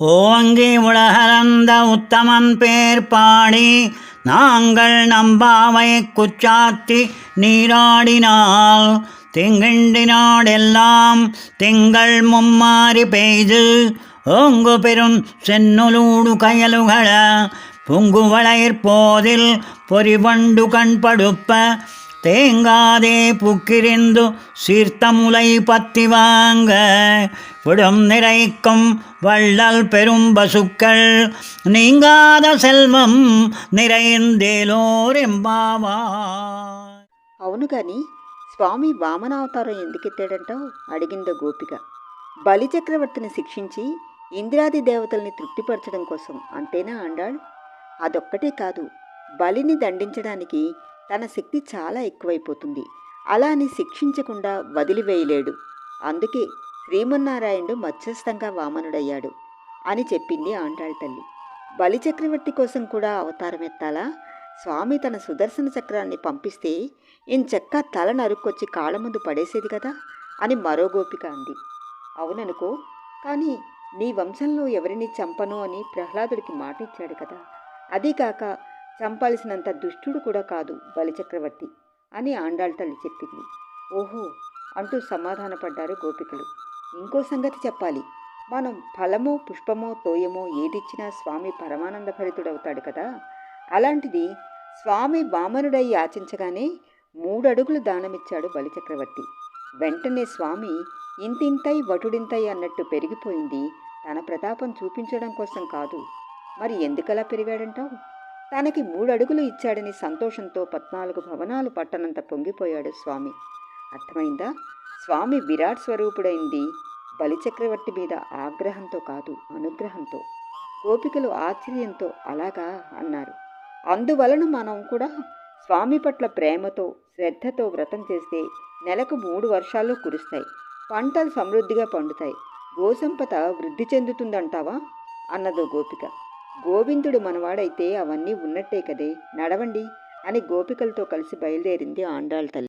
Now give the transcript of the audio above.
ஓங்கி உலகலந்த உத்தமன் பேர் பாடி நாங்கள் நம்பாவை குச்சாத்தி நீராடினால். திங்கிண்டினாடெல்லாம் திங்கள் மும்மாறி பெய்து ஓங்கு பெரும் சென்னுலூடு கயலுகள பொங்குவளையற் போதில் பொறிவண்டு கண்படுப்ப தேங்காதே புக்கிரிந்து சீர்த்தமுலை பத்தி வாங்க விடும் நிறைக்கும் வள்ளல் பெரும் பசுக்கள் நீங்காத செல்வம் நிறைந்தேலோர் ఎంబావా అవును గాని స్వామి వామనావతారం ఎందుకెత్తాడంటావు అడిగిందో గోపిక బలి చక్రవర్తిని శిక్షించి ఇంద్రాది దేవతల్ని తృప్తిపరచడం కోసం అంతేనా అండాళ్ అదొక్కటే కాదు బలిని దండించడానికి తన శక్తి చాలా ఎక్కువైపోతుంది. అలా అని శిక్షించకుండా వదిలివేయలేడు. అందుకే శ్రీమన్నారాయణుడు మధ్యస్థంగా వామనుడయ్యాడు అని చెప్పింది ఆండాళ్ తల్లి. బలిచక్రవర్తి కోసం కూడా అవతారం ఎత్తాలా? స్వామి తన సుదర్శన చక్రాన్ని పంపిస్తే ఇంచక్క తల నరుక్కొచ్చి కాళ్ళ ముందు పడేసేది కదా? అని మరో గోపిక అంది. అవుననుకో కానీ నీ వంశంలో ఎవరిని చంపను అని ప్రహ్లాదుడికి మాట ఇచ్చాడు కదా? అదీ కాక చంపాల్సినంత దుష్టుడు కూడా కాదు బలిచక్రవర్తి అని ఆండాళ్ తల్లి చెప్పింది. ఓహో! అంటూ సమాధానపడ్డారు గోపికలు. ఇంకో సంగతి చెప్పాలి. మనం ఫలమో పుష్పమో తోయమో ఏదిచ్చినా స్వామి పరమానంద భరితుడవుతాడు కదా. అలాంటిది స్వామి వామనుడై యాచించగానే మూడడుగులు దానమిచ్చాడు బలిచక్రవర్తి. వెంటనే స్వామి ఇంతింతై వటుడింతై అన్నట్టు పెరిగిపోయింది. తన ప్రతాపం చూపించడం కోసం కాదు. మరి ఎందుకలా పెరిగాడంటావు? తనకి మూడడుగులు ఇచ్చాడని సంతోషంతో పద్నాలుగు భవనాలు పట్టనంత పొంగిపోయాడు స్వామి. అర్థమైందా? స్వామి విరాట్ స్వరూపుడైంది. బలిచక్రవర్తి మీద ఆగ్రహంతో కాదు అనుగ్రహంతో. గోపికలు ఆశ్చర్యంతో అలాగా అన్నారు. అందువలన మనం కూడా స్వామి పట్ల ప్రేమతో శ్రద్ధతో వ్రతం చేస్తే నెలకు మూడు వర్షాలు కురుస్తాయి. పంటలు సమృద్ధిగా పండుతాయి. గోసంపత వృద్ధి చెందుతుందంటావా? అన్నదో గోపిక. గోవిందుడు మనవాడైతే అవన్నీ ఉన్నట్టే కదే. నడవండి అని గోపికలతో కలిసి బయలుదేరింది ఆండాళ్ళ తల్లి.